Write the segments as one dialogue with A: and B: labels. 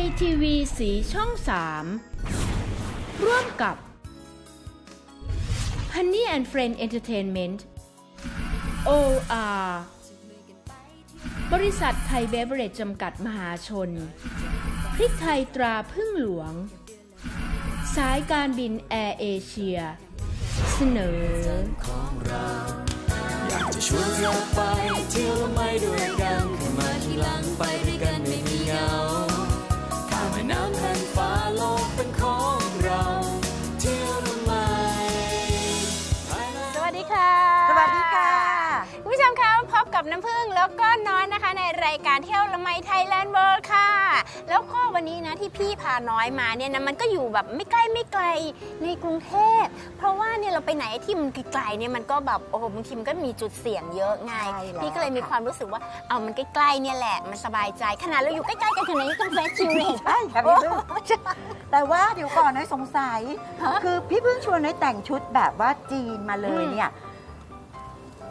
A: ยทีวีสีช่อง 3 ร่วมกับ Honey and Friend Entertainment OR บริษัทไทยเบเวอเรจจำกัดมหาชน พริกไทยตราพึ่งหลวง สายการบินแอร์เอเชีย เสนอ
B: อยากจะชวนเธอไปเที่ยวไม่ด้วยกันขึ้นมาทีหลังไป กั
C: บน้ำพึ่งแล้วก็น้อยนะคะ ในรายการเที่ยวละไมไทยแลนด์เวิร์ค่ะ แล้วก็วันนี้นะที่พี่พาน้อยมาเนี่ยนะมันก็อยู่แบบไม่ใกล้ไม่ไกลในกรุงเทพ เพราะว่าเนี่ยเราไปไหนที่มันไกลๆเนี่ยมันก็แบบโอ้โหบางทีมันก็มีจุดเสี่ยงเยอะไง
D: ใช่แล้ว
C: พี่ก็เลยมีความรู้สึกว่าเอามันใกล้ๆเนี่ยแหละมันสบายใจขนาดเราอยู่ใกล้ๆกันขนาดนี้ก็เฟสชิลเลยเห็นปะ
D: ใช่ค่ะพี่พึ่งแต่ว่าเดี๋ยวก่อนน้อยสงสัย คือพี่พึ่งชวนน้อยแต่งชุดแบบว่าจีนมาเลยเนี่ย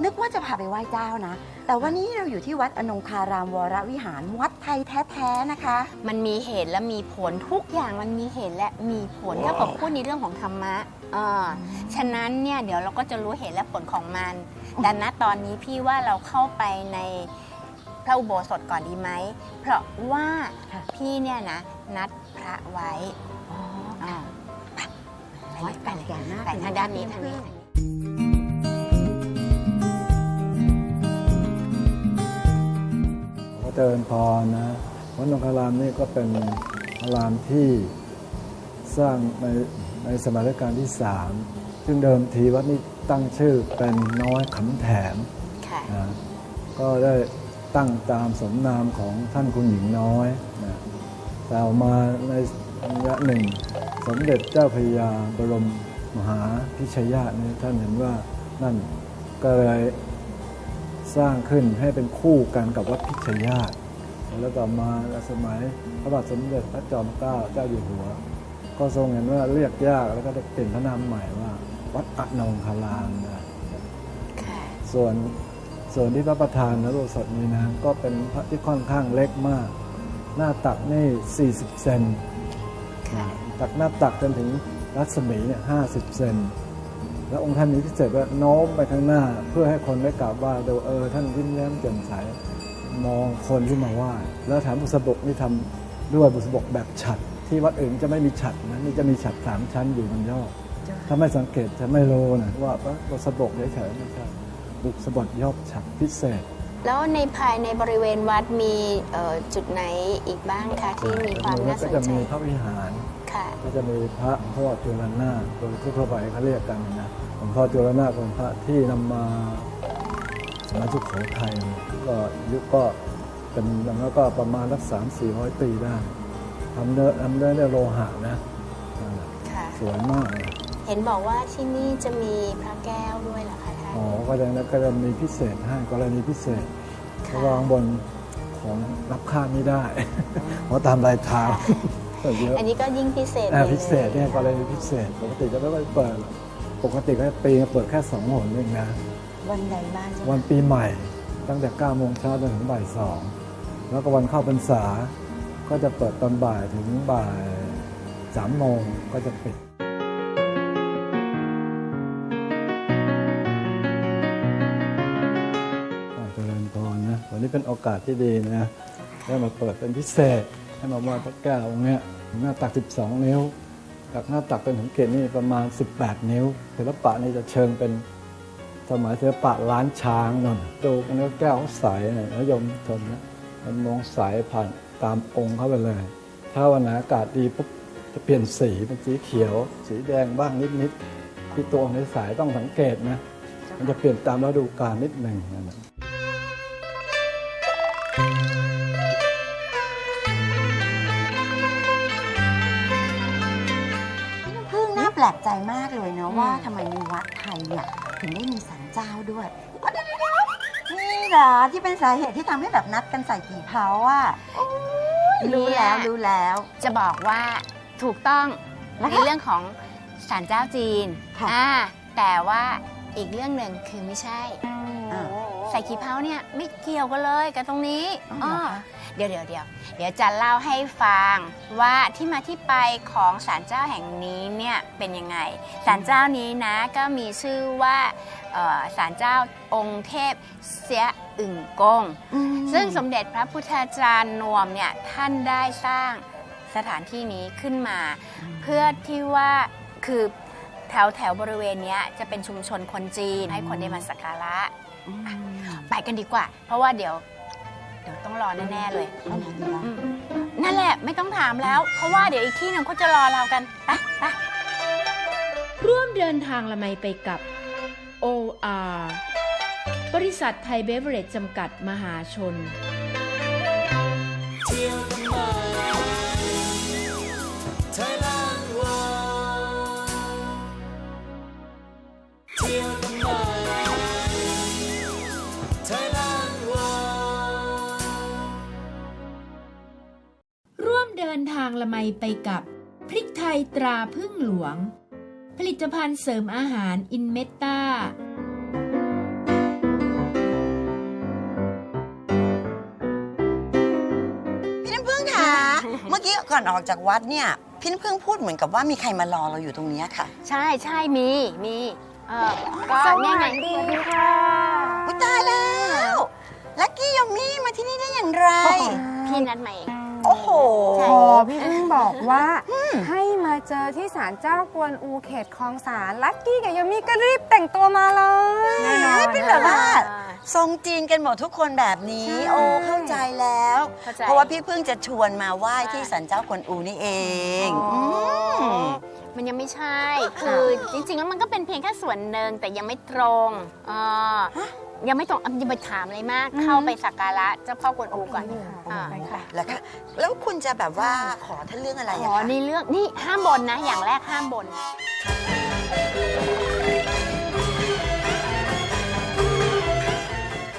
D: นึกว่าจะพาไปไหว้เจ้านะ แต่วันนี้เราอยู่ที่วัดอนงคารามวรวิหารวัดไทยแท้ๆนะคะ
C: มันมีเหตุและมีผลทุกอย่างมันมีเหตุและมีผลถ้าผมพูดในเรื่องของธรรมะอ่าฉะนั้นเนี่ยเดี๋ยวเราก็จะรู้เหตุและผลของมันแต่ณตอนนี้พี่ว่าเราเข้าไปในพระอุโบสถก่อนดีไหม เพราะว่า
D: ค่ะ
C: พี่เนี่ยนะนัดพระไว้อ่าไป
D: วัด
C: ไป
D: เก่า
C: เลย
D: แก่มาก
C: ไป
D: เลย
C: ทาง
D: นะ
C: ด้านนี้
D: พี่
C: ทางนี้
D: พึ่ง
C: ทางนี้
E: จริญพรนะวัดนงคารามนี่ก็เป็นอารามที่สร้างในในสมัยรัชกาลที่สามซึ่งเดิมทีวัดนี้ตั้งชื่อเป็นน้อยขำแถม
C: ค่ะ
E: นะก็ได้ตั้งตามสมนามของท่านคุณหญิงน้อยนะแต่ออกมาในระยะหนึ่ง สมเด็จเจ้าพระยาบรมมหาพิชยาตินี่ท่านเห็นว่านั่นก็เลย สร้างขึ้นให้เป็นคู่กันกับวัดพิชยาติแล้วต่อมาสมัยพระบาทสมเด็จพระจอมเกล้าเจ้าอยู่หัว ก็ทรงเห็นว่าเรียกยากแล้วก็ได้เปลี่ยนพระนามใหม่ว่า วัดอนงคารามนะ
C: ค่ะ
E: ส่วนส่วนที่พระประธานนโรสถนี้นะก็เป็นพระที่ค่อนข้างเล็กมาก หน้าตักนี่ 40 เซน
C: ค่ะ
E: จากหน้าตักจนถึงรัศมีเนี่ย50 เซน แล้วองค์ท่านมีพิเศษว่าโน้มไปข้างหน้า เพื่อให้คนได้กราบไหว่าดูเออ ท่านยิ้มแย้มแจ่มใสมองคนที่มาไหว้แล้วแถมบุษบกนี่ทำด้วยบุษบกแบบฉัด ที่วัดอื่นจะไม่มีฉัดนะนี่จะมีฉัดสามชั้นอยู่บนยอดถ้าไม่สังเกตจะไม่รู้นะว่าเอ้ยบุษบกเฉยๆไม่ใช่บุษบกยอดฉัดพิเศษ
C: แล้วในภายในบริเวณวัดมีเอ่อจุดไหนอีกบ้างคะที่มีความน่าส
E: ก็
C: น
E: จะ
C: ใจ
E: มีพระวิหาร
C: ค่ะ
E: ก็จะมีพระพ่อจุลนาถโดยทั่วๆไปเขาเรียกกันนะ หลวงพ่อจุลนาถเป็นพระที่นำมาสมัยสุโขทัยก็อายุก็เป็นอย่างนั้นก็ประมาณสักสามสี่ร้อยปีได้ทำเนื้อทำเนื้อเนี่ยโลหะนะอ่า
C: ค่ะ
E: สวยมากนะ
C: เห็นบอกว่าที่นี่จะมีพระแก้วด้วยเหรอคะท่าน
E: อ๋อก็ดังนั้นก็จะมีพิเศษให้กรณีพิเศษเพราะวางบนของรับค่าไม่ได้ เพราะตามรายทางก็เยอะ
C: อันนี้ก็ยิ่งพิเศษ
E: อ่า
C: ล
E: พิเศษเนี่ยกรณีพิเศษปกติจะไม่ค่อยเปิดหรอก ปกติก็ปีนึงเปิดแค่สองหนเองนะ
D: วันใดบ้างจ๊ะ
E: วันปีใหม่ ตั้งแต่9โมงเช้าจนถึงบ่ายสองแล้วก็วันเข้าพรรษา ก็จะเปิดตอนบ่ายถึงบ่ายสามโมงก็จะปิดอ่าเจริญพรนะวันนี้เป็นโอกาสที่ดีนะได้มาเปิดเป็นพิเศษ ให้มาไหว้พระแก้วองค์เนี้ยหน้าตัก 12 นิ้ว จากหน้าตักเป็นถึงเกศนี่ประมาณ 18 นิ้วศิลปะนี่จะเชิงเป็นสมัยศิลปะล้านช้างนนดูเนื้แก้วเขาใสเนี่ยนิยมชมนะมันมองใสผ่านตามองค์เข้าไปเลย ถ้าวันไหนอากาศดีปุ๊บจะเปลี่ยนสีเป็นสีเขียว สีแดงบ้างนิดๆที่ตัวในสายต้องสังเกตนะมันจะเปลี่ยนตามฤดูกาลนิดหนึ่งนะ
D: ปลกใจมากเลยเนาะ
C: อืม
D: ว่าทำไมในวัดไทยเนี่ยถึงได้มีศาลเจ้าด้วยเดี๋ยวๆๆนี่เหรอที่เป็นสาเหตุที่ทำให้แบบนัดกันใส่กี่เผาอะรู้แล้วรู้แล้ว
C: จะบอกว่าถูกต้อง
D: แล้ว
C: ใน
D: คะ
C: เรื่องของศาลเจ้าจีน
D: ค่ะ
C: อ่าแต่ว่าอีกเรื่องหนึ่งคือไม่ใช่
D: อ่า
C: ใส่ขีเพาเนี่ยไม่เกี่ยวกันเลยกับตรงนี้
D: อ๋อ เหรอ
C: อ้อ
D: คะ
C: เดี๋ยวเดี๋ยวเดี๋ยวเดี๋ยวจะเล่าให้ฟังว่าที่มาที่ไปของศาลเจ้าแห่งนี้เนี่ยเป็นยังไงศาลเจ้านี้นะก็มีชื่อว่าเอ่อศาลเจ้าองค์เทพเสียอึ่งกง ซึ่งสมเด็จพระพุทธจารย์นวมเนี่ยท่านได้สร้างสถานที่นี้ขึ้นมา เพื่อที่ว่าคือแถวแถวบริเวณเนี้ยจะเป็นชุมชนคนจีนให้คนได้มาสักการะอะไปกันดีกว่า เพราะว่าเดี๋ยวเดี๋ยวต้องรอแน่ๆเลยอืมนั่นแหละไม่ต้องถามแล้ว เพราะว่าเดี๋ยวอีกที่หนึ่งเขาจะรอเรากันไปไป
A: ร่วมเดินทางละไมไปกับ OR บริษัทไทยเบเวอเรจจำกัดมหาชน ละไมไปกับ พริกไทยตราพึ่งหลวง ผลิตภัณฑ์เสริมอาหารอินเมตตา
D: พี่น้ำพึ่งค่ะ เมื่อกี้ก่อนออกจากวัดเนี่ย พี่น้ำพึ่งพูดเหมือนกับว่ามีใครมารอเราอยู่ตรงเนี้ยค่ะ
C: ใช่ใช่มีมีเออก็เนี่ยไงดีค่ะ
D: อุ้ยตายแล้ว ลักกี้ยมมี่มาที่นี่ได้อย่างไร
C: พี่นัดมาเอง
D: โอ้โห
C: ใช่
F: พอพี่พึ่งบอกว่าให้มาเจอที่ศาลเจ้ากวนอูเขตคลองสารลักกี้กับยามีก็รีบแต่งตัวมาเลยแน่นอน
D: เป็นแบบว่า
C: อ่า
D: ทรงจีนกันหมดทุกคนแบบนี้โอ้เข้าใจแล้ว
C: เข้าใจ
D: เพราะว่าพี่พึ่งจะชวนมาไหว้ที่สันเจ้ากวนอูนี่เองม
C: มันยังไม่ใช่ คือจริง ๆ แล้วมันก็เป็นเพียงแค่ส่วนหนึ่งแต่ยังไม่ตรงเออ ยังไม่ตรงอะอย่าไปถามอะไรมาก เข้าไปสักการะเจ้าพ่อกวนอูก่อนอ่า
F: ไปค่ะ
D: แล้วค่ะแล้วคุณจะแบบว่าขอท่านเรื่องอะไร
C: ข
D: อะ
C: อ
D: คะ
C: ในเรื่องนี่ห้ามบนนะ อย่างแรกห้ามบน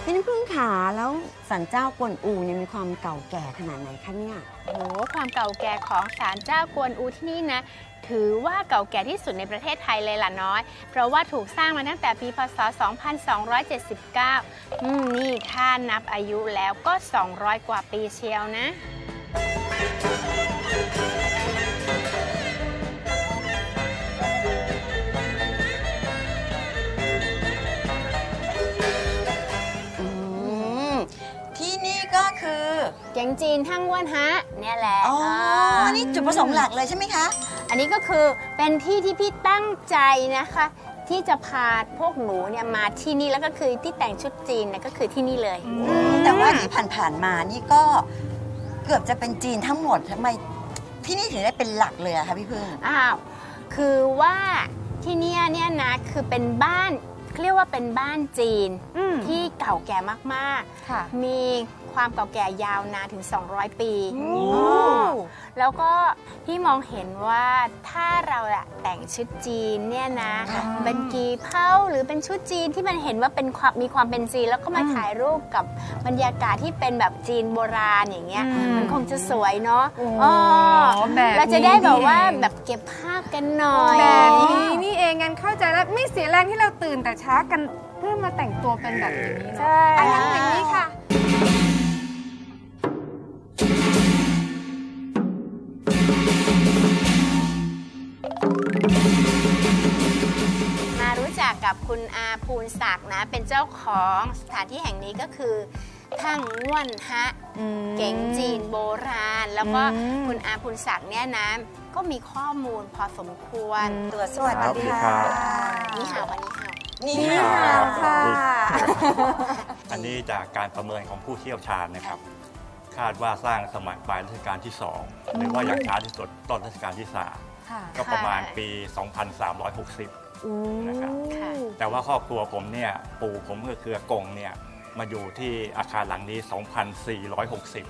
D: พี่น้ำพึ่งขาแล้วสันเจ้ากวนอูเนี่ยมีความเก่าแก่ขนาดไหนคะเนี่ย
C: โอ้โหความเก่าแก่ของศาลเจ้ากวนอูที่นี่นะ ถือว่าเก่าแก่ที่สุดในประเทศไทยเลยล่ะน้อย เพราะว่าถูกสร้างมาตั้งแต่ปีพศ 2279 อืมนี่ถ้านับอายุแล้วก็ 200 กว่าปีเชียวนะ
D: อืมที่นี่ก็คือ
C: เจียงจีนทั้งวนฮะเนี่ยแหละ
D: อ๋อานี่จุดประสงค์หลักเลยใช่ไหมคะ
C: อันนี้ก็คือเป็นที่ที่พี่ตั้งใจนะคะ ที่จะพาพวกหนูเนี่ยมาที่นี่แล้วก็คือที่แต่งชุดจีนเนี่ยก็คือที่นี่เลย
D: แต่ว่าที่ผ่านๆมานี่ก็เกือบจะเป็นจีนทั้งหมดทำไมที่นี่ถึงได้เป็นหลักเลยอะคะพี่พึ่ง
C: อ้าวคือว่าที่เนี่ยเนี่ยนะคือเป็นบ้าน เรียกว่าเป็นบ้านจีน
F: อืม
C: ที่เก่าแก่มาก
F: ค่ะ
C: ๆ มีความเก่าแก่ยาวนานถึง 200 ปี
F: โอ้
C: อ๋อแล้วก็พี่มองเห็นว่าถ้าเราอะแต่งชุดจีนเนี่ยนะ
D: ค่ะ
C: เป็นกีเผ้าหรือเป็นชุดจีนที่มันเห็นว่าเป็นความมีความเป็นจีน แล้วก็มาถ่ายรูปกับบรรยากาศที่เป็นแบบจีนโบราณอย่างเงี้ย
F: อืม
C: มันคงจะสวยเนาะ
F: โอ้
C: อ๋อ
F: แบบ
C: เราจะได้แบบว่า
F: นี้นี่เอง
C: แบบเก็บภาพกันหน่อย
F: แบบนี้นี่เองงั้นเข้าใจแล้วไม่เสียแรงที่เราตื่นแต่เช้ากันเพื่อมาแต่งตัวเป็นแบบนี้เนาะ
C: ใช่
F: อันนั้นอย่างนี้ค่ะ
C: มารู้จักกับคุณอาภูนศักดิ์นะ เป็นเจ้าของสถานที่แห่งนี้ก็คือทั้งง่วนฮะ เก๋งจีนโบราณ แล้วก็
F: อืม
C: คุณอาภูนศักดิ์เนี่ยนะ ก็มีข้อมูลพอสมควร
D: ตัวสวัสดี
G: ครั
D: ค่ะ
G: บ
C: นี่หาววันนี้หาว
D: นี่
F: นี่
D: ค่ะ
F: ค่ะ
G: อันนี้จากการประเมินของผู้เชี่ยวชาญนะครับ คาดว่าสร้างสมัยปลายรัชกาลที่ 2 หรือว่าอย่างช้าที่สุดต้นรัชกาลที่
F: ค่ะ
G: 3ก็ประมาณปี 2360
F: อืม
G: นะครับ
C: ค่ะ
G: แต่ว่าครอบครัวผมเนี่ยปู่ผมก็คืออากงเนี่ยมาอยู่ที่อาคารหลังนี้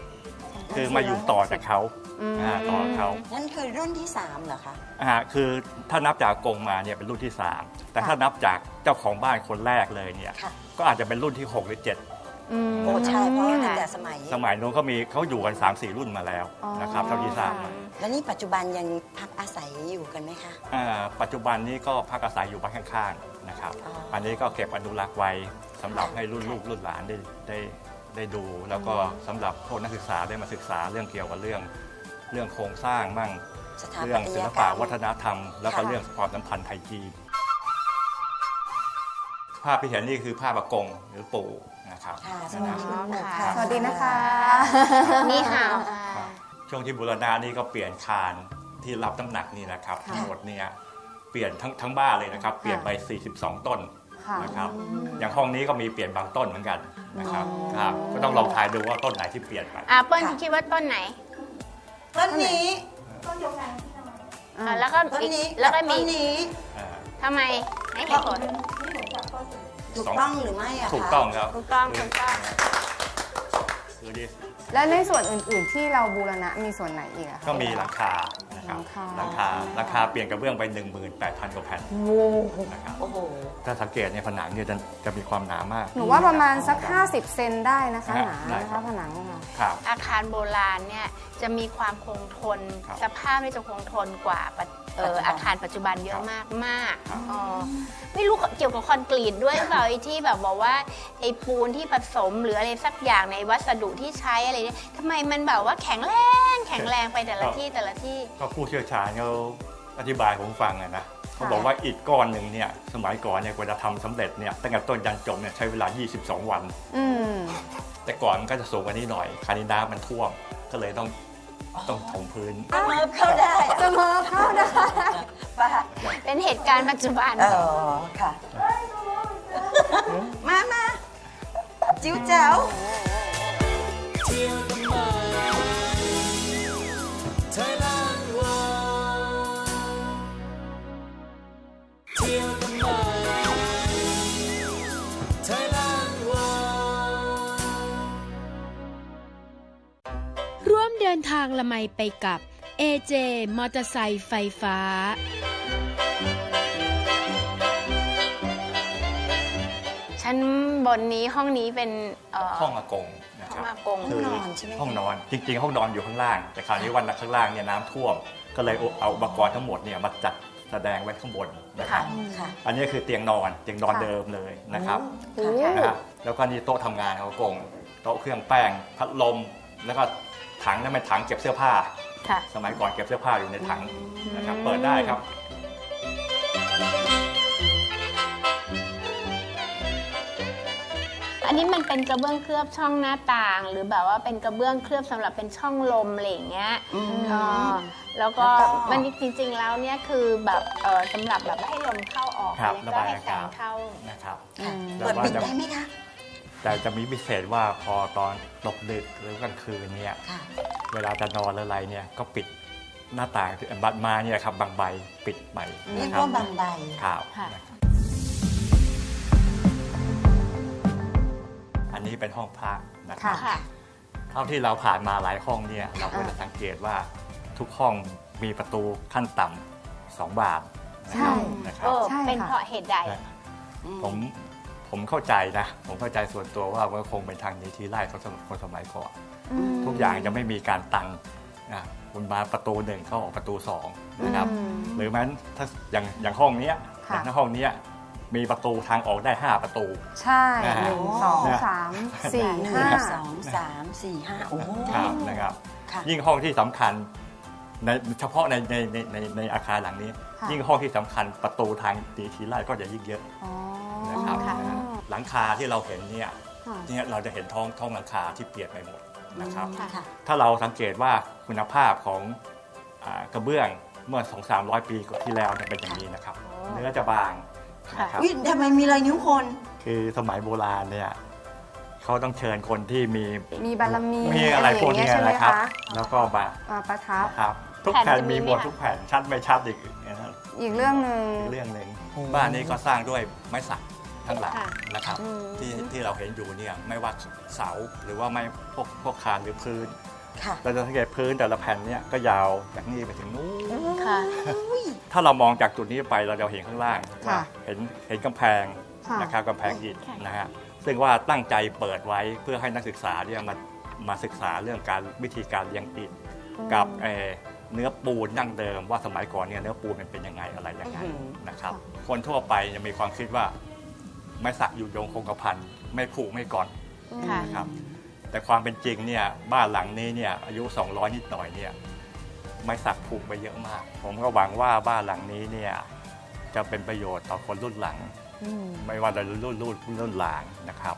G: 2460 คือมาอยู่ต่อจากเขา
C: อืม
G: อ่าต่อเขา
D: นั่นคือรุ่นที่สามเหรอคะ
G: อ่าคือถ้านับจากอากงมาเนี่ยเป็นรุ่นที่ 3 แต่ถ้านับจากเจ้าของบ้านคนแรกเลยเนี่ย
D: ค่ะ
G: ก็อาจจะเป็นรุ่นที่ 6 หรือ 7
C: อืม
D: โอ้ใช่เพราะว่าตั้งแต่สมัย
G: สมัยนู้นเขามีเขาอยู่กัน 3 4 รุ่นมาแล้วนะครับเท่าที่ทราบมา
D: แล้วนี่ปัจจุบันยังพักอาศัยอยู่กันไหมคะ
G: อ่าปัจจุบันนี้ก็พักอาศัยอยู่บ้านข้างๆนะครับ
D: อ๋ออั
G: อันนี้ก็เก็บอนุรักษ์ไว้สำหรับให้รุ่นลูกรุ่นหลานได้ได้ได้ดู แล้วก็สำหรับพวกนักศึกษาได้มาศึกษาเรื่องเกี่ยวกับเรื่องเรื่องโครงสร้างมั่ง
D: สถา
G: เรื่
D: ปั
G: อง
D: ต
G: ศิ
D: ย
G: ล
D: กร
G: ปะ
D: รม
G: วัฒนธรรม แล้วก็
D: ค่ะ
G: เรื่องความสัมพันธ์ไทยจีนภาพที่เห็นนี่คือภาพอากงหรือปู่นะครับ
D: ค่ะสวัสดีคุณหมอ
C: ค่ะ
D: ค่ะ
F: สวัสดีนะคะ
C: นี่ห่าวค่ะ
G: ช่วงที่บูรณะนี่ก็เปลี่ยนคานที่รับน้ำหนักนี่นะครับ
F: ค่ะ
G: ทั้งหมดเนี่ยเปลี่ยนทั้งทั้งบ้านเลยนะครับ เปลี่ยนไป 42 ต้น
F: ค่ะ
G: นะครับ อย่างห้องนี้ก็มีเปลี่ยนบางต้นเหมือนกันนะครับครับก็ต้องลองทายดูว่าต้นไหนที่เปลี่ยนไป
C: อะเปิ้ลคิดว่าต้นไหน
D: ต้นนี้
C: อะแล้วก็
D: ต้น
C: อีก
D: นี้
C: แล้วก็
D: ต้
C: มี
D: นนี้
G: อ่า
C: ทำไมให้เหตุผล
D: ถูกต้องหรือไม่อะคะ
G: ถูกต้องครับ
C: ถูกต้องถูกต้อง
G: คือดี
F: และในส่วนอื่นๆที่เราบูรณะมีส่วนไหนอีกอะคะ
G: ก็มีหลังคา นะครับ
F: หลังคา
G: หลังคาหลังคาเปลี่ยนกระเบื้องไป 18,000กว่าแผ่น
F: โว้โห
G: นะครับ
D: โอ้โห
G: ถ้าสังเกตในยผนังเนี่ยจะจะมีความหนามาก
F: หนูว่าประมาณสัก 50 เซนได้นะคะหนา
G: ได้
F: นะ
G: ครั
F: คะ
G: บ
F: ผนังค่ะ
G: ครับ
C: อาคารโบราณเนี่ยจะมีความคงทน
G: ครับ
C: สภาพนี่จะคงทนกว่าปัจเอ่อ
D: ปัจจุบัน
C: อาคารปัจจุบันเย
G: ครั
C: อะ
G: บ
C: มากมาก
G: ครับ
C: อ๋อไม่รู้เกี่ยวกับคอนกรีตด้วยหรือเปล่าไอ้ที่แบบบอกว่าไอ้ปูนที่ผสมหรืออะไรสักอย่างในวัสดุที่ใช้อะไรเนี่ยทำไมมันแบบว่าแข็งแรงแข็งแรงไปแต่ละที่แต่ละที่
G: ก็ผู้เชี่ยวชาญเขาอธิบายผมฟังอะนะเขาบอกว่าอิฐก้อนหนึ่งเนี่ยสมัยก่อนเนี่ยกว่าจะทำสำเร็จเนี่ยตั้งแต่ต้นยันจบเนี่ยใช้เวลา 22 วัน
F: อืม
G: แต่ก่อนมันก็จะสูงกว่านี้หน่อยคราวนี้น้ำมันท่วมก็เลยต้อง ต้องถมพื้น
D: เมิบเข้าได้อะ
F: เสมอเข้าได้
D: ป้า
C: เป็นเหตุการณ์ปัจจุบัน
D: เออค่ะ มามาจิ้วแจ๋ว
B: เที่ยวทำไมไทยแลนา
A: งละไมไปกับ AJ มอเตอร์ไซค์ไฟฟ้า
C: ชั้นบนนี้ห้องนี้เป็นเอ่อ
G: ห้องอากงนะค
C: ห้อง
G: รับ
C: อากง
G: คื
D: ห้องนอนใช่ไหมคะ
G: ห้องนอนจริง ๆ ห้องนอนอยู่ข้างล่าง แต่คราวนี้วันข้างล่างเนี่ยน้ำท่วม ก็เลยเอาอุปกรณ์ทั้งหมดเนี่ยมาจัดแสดงไว้ข้างบนนะครับ
D: ค่ะ
G: อันนี้คือเตียงนอนเตียงนอนเดิมเลยนะครับ
C: โอ้
G: นะครับแล้วก็นี่โต๊ะทำงานของอากงโต๊ะเครื่องแป้งพัดลมแล้วก็ ถังนั่นเป็นถังเก็บเสื้อผ้า
C: ค่ะ
G: สมัยก่อนเก็บเสื้อผ้าอยู่ในถังนะครับ เปิดได้ครับ
C: อันนี้มันเป็นกระเบื้องเคลือบช่องหน้าต่าง หรือแบบว่าเป็นกระเบื้องเคลือบสำหรับเป็นช่องลมอะไรอย่างเงี้ย
D: อืม
C: เออแล้วก็
D: แล้วก็
C: มันจริง ๆ แล้วเนี่ยคือแบบเออสำหรับแบบให้ลมเข้าออก
G: ครับ
C: แล้วก็ให้
G: ระบาย
C: แส
G: อากาศ
C: งเข้า
G: นะครับ
D: ค่ะ
G: แต่
D: เปิด
G: ว่า
D: ปิด
G: จะ
D: ได้ไหมคะ
G: แต่จะมีพิเศษว่าพอตอนตกดึกหรือกลางคืนเนี่ย
D: ค่ะ
G: เวลาจะนอนหรืออะไรเนี่ยก็ปิดหน้าต่างที่บัดมาเนี่ยครับบางใบปิดใบ
D: เรีย
G: นะ
D: ก
G: ครับ
D: ว่าบางใบ
G: ครับ
C: ค่ะ
G: นะครับอันนี้เป็นห้องพระนะครับ
C: ค่ะ
G: เท่าที่เราผ่านมาหลายห้องเนี่ยเราก็จะสังเกตว่าทุกห้องมีประตูขั้นต่ำสองบานนะครับนะครั
C: เอบอ
F: ใช่ค่ะ
C: เป็นเพราะเหตุใด
G: ผม ผมเข้าใจนะ ผมเข้าใจส่วนตัวว่ามันคงเป็นทางนี้ที่ไล่เขาสมัยคนสมัยก่อนทุกอย่างจะไม่มีการตังนะคุณมาประตูหนึ่งเข้าออกประตูสองนะครับ
F: อืม
G: หรือแม้นถ้าอย่างอย่างห้องเนี้ย
F: ค่ะ
G: อย่างห้องเนี้ยมีประตูทางออกได้ 5 ประตู
F: ใช่
G: นะฮะ
F: หนึ่งสอง
G: นะ
F: สามสี่
D: หนึ่
F: ห้า
D: งสองสามสี่ห้าโอ้โห
G: ครับนะครับ
D: ค่ะ
G: ยิ่งห้องที่สำคัญในเฉพาะในในในในในอาคารหลังนี้
F: ค่ะ
G: ยิ่งห้องที่สำคัญประตูทางตีทีไล่ก็จะยิ่งเยอะ
F: อ๋อ
G: นะครับ
C: ค่ะ
G: นะฮะ หลังคาที่เราเห็นเนี่ย
F: ค่ะ
G: เนี่ยเราจะเห็นท้องท้องหลังคาที่เปลี่ยนไปหมดนะครับ
D: ค่ะ
G: ถ้าเราสังเกตว่าคุณภาพของอ่ากระเบื้องเมื่อ 2 3 0 0 ปีก่อนที่แล้วเนี่ยเป็นอย่างนี้นะครับเนื้อจะบางนะครับ
D: อุ้ยทำไมมีรอยนิ้วคน
G: คือสมัยโบราณเนี่ยเขาต้องเชิญคนที่มี
F: มีบารมี
G: มีอะไรพวกเนี้ย
F: ใช่ไหม
G: นะครับ
F: คะ
G: แล้วก็มา
F: อ่าประทับ
G: ครับ ทุก
C: แผ่น
G: แผ่น
C: จะมี
G: มี
C: ไหม
G: หมด
C: คะ
G: ทุกแผ่นชัดไม่ชัดอีกนะครับ
F: อีกเรื่องหนึ่ง
G: อีกเรื่องหนึ่งบ้านนี้ก็สร้างด้วยไม้สัก ทั้งหลัง
C: ค่ะ
G: นะครับ
C: อืม
G: ที่ที่เราเห็นอยู่เนี่ยไม่ว่าเสาหรือว่าไม่พวกพวกคานหรือพื้น
D: ค่ะ
G: เราจะสังเกตพื้นแต่ละแผ่นเนี่ยก็ยาวจากนี่ไปถึงนู้น
C: ค่ะ
G: ถ้าเรามองจากจุดนี้ไปเราจะเห็นข้างล่างว่า
F: ค่ะ
G: เห็นเห็นกำแพง
F: ค่ะ
G: นะครับกำแพงอิฐ
C: ค่ะ
G: นะฮะซึ่งว่าตั้งใจเปิดไว้เพื่อให้นักศึกษาเนี่ยมามาศึกษาเรื่องการวิธีการเลี้ยงอิฐกับเอ่อเนื้อปูนดั้งเดิมว่าสมัยก่อนเนี่ยเนื้อปูนมันเป็นยังไงอะไรยังไง
D: อื้อหือ
G: นะครับ คนทั่วไปจะมีความคิดว่า ไม้สักอยู่ยงคงกระพันไม่ผูกไม่ก่อน
C: ค่ะ
G: นะครับ แต่ความเป็นจริงเนี่ยบ้านหลังนี้เนี่ยอายุ 200 นิดหน่อยเนี่ยไม้สักผูกไปเยอะมาก ผมก็หวังว่าบ้านหลังนี้เนี่ยจะเป็นประโยชน์ต่อคนรุ่นหลังไม่ว่าจะรุ่นรุ่นรุ่นรุ่นหลานนะครับ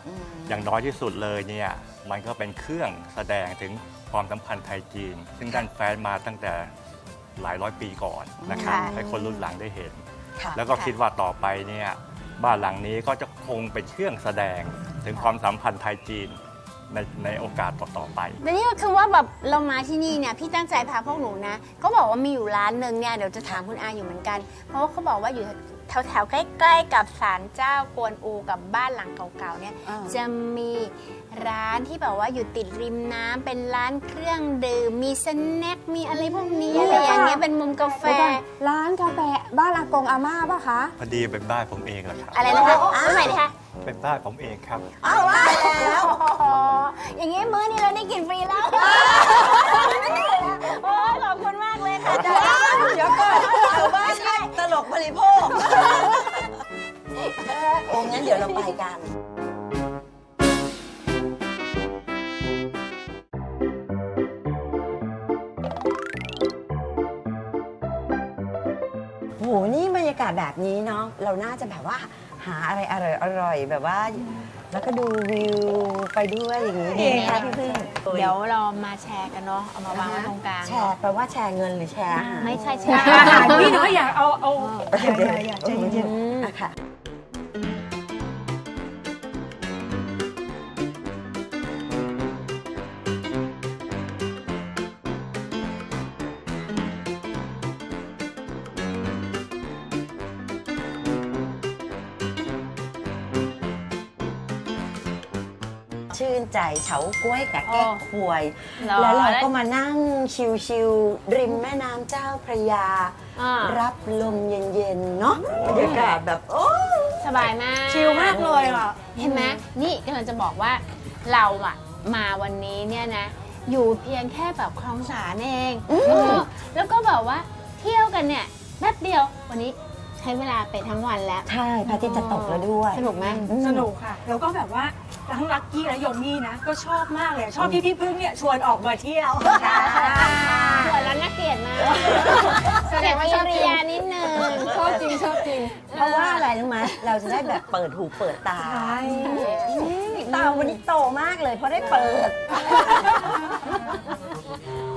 G: อย่างน้อยที่สุดเลยเนี่ยมันก็เป็นเครื่องแสดงถึงความสัมพันธ์ไทยจีน ซึ่งด้านแฟนมาตั้งแต่หลายร้อยปีก่อนนะครับ
C: ค่ะ
G: ให้คนรุ่นหลังได้เห็น
D: ค่ะ
G: แล้วก็คิดว่าต่อไปเนี่ย บ้านหลังนี้ก็จะคงเป็นเครื่องแสดงถึงความสัมพันธ์ไทยจีนในในโอกาสต่อๆไป
C: แต่นี่ก็คือว่าแบบเรามาที่นี่เนี่ยพี่ตั้งใจพาพวกหนูนะเขาบอกว่ามีอยู่ร้านหนึ่งเนี่ยเดี๋ยวจะถามคุณอาอยู่เหมือนกัน เพราะว่าเขาบอกว่าอยู่แถวๆใกล้ๆกับศาลเจ้ากวนอูกับบ้านหลังเก่าๆเนี่ย
D: อ่า
C: จะมีร้านที่แบบว่าอยู่ติดริมน้ำเป็นร้านเครื่องดื่มมีสแน็คมีอะไรพวกนี้อะไรอย่างเงี้ยเป็นมุมกาแฟ
F: เดี๋ยวก่อนร้านกาแฟ บ้านอากงอาม่าป่ะคะ
G: พอดีเป็นบ้านผมเองแหละครับ
C: อะไรนะคะพูดใหม่ดิคะ
G: เป็นบ้านผมเองครับ
D: เอาว่าแล้ว
C: โอ้โหอย่างงี้มื้อนี้เราได้กินฟรีแล้วโอ้ยขอบคุณมากเลยค่ะ
D: เดี๋ยวก่อนเอาว่าใช่ตลกบริโภคโอ้งั้นเดี๋ยวเราไปกัน กาศแบบนี้เนาะเราน่าจะแบบว่าหาอะไรอร่อยอร่อยๆแบบว่า แล้วก็ดูวิวไปด้วยอย่างนี้ดีไหมคะพี่พึ่ง
C: เดี๋ยวเรามาแชร์กันเนาะเอามาวางไว้ตรงกลาง
D: แชร์แปลว่าแชร์เงินหรือแชร์อาหาร
C: ไม่ใช่แชร์
H: อาหารพี่น้อยอยากเอาเอาอย่าอย่าอย่าใจเย็น
D: อะค่ะ ชื่นใจเฉาก้วยกับแก้ควยแล้วเราก็มานั่งชิวๆริมแม่น้ำเจ้าพระยา
C: อ่า
D: รับลมเย็นๆ เนาะบรรยากาศแบบโอ้
C: สบายมาก
H: ชิลมากเลยอะ
C: เห็นไหมนี่กำลังจะบอกว่าเราอะมาวันนี้เนี่ยนะ อยู่เพียงแค่แบบคลองสารเองเออแล้วก็แบบว่าเที่ยวกันเนี่ยแป๊บเดียววันนี้ใช้เวลาไปทั้งวันแล้ว
D: ใช่พระอาทิตย์จะตกแล้วด้วย
C: สนุกไหม
H: สนุกค่ะ แล้วก็แบบว่า ทั้งลักกี้และโยมมี่นะ ก็ชอบมากเลย ชอบที่พี่พึ่งเนี่ยชวนออกมาเที่ยว
C: หัวแล้วน่าเกลียดมากแสดงว่าชอบริยานิดนึง
F: ชอบจริงชอบจริง
D: เพราะว่าอะไรรู้ไหมเราจะได้แบบเปิดหูเปิดตา
H: ใช่
D: ตาวันนี้โตมากเลยเพราะได้เปิด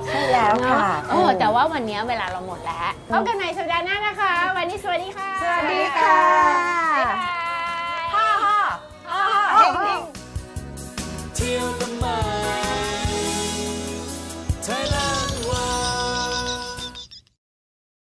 D: ใช่แล้วค่ะ
C: โอ้แต่ว่าวันนี้เวลาเราหมดแล้วพบกันใหม่สัปดาห์หน้านะคะ วันนี้สวัสดีค่ะ
D: สวัสดีค่ะ
C: บ๊ายบาย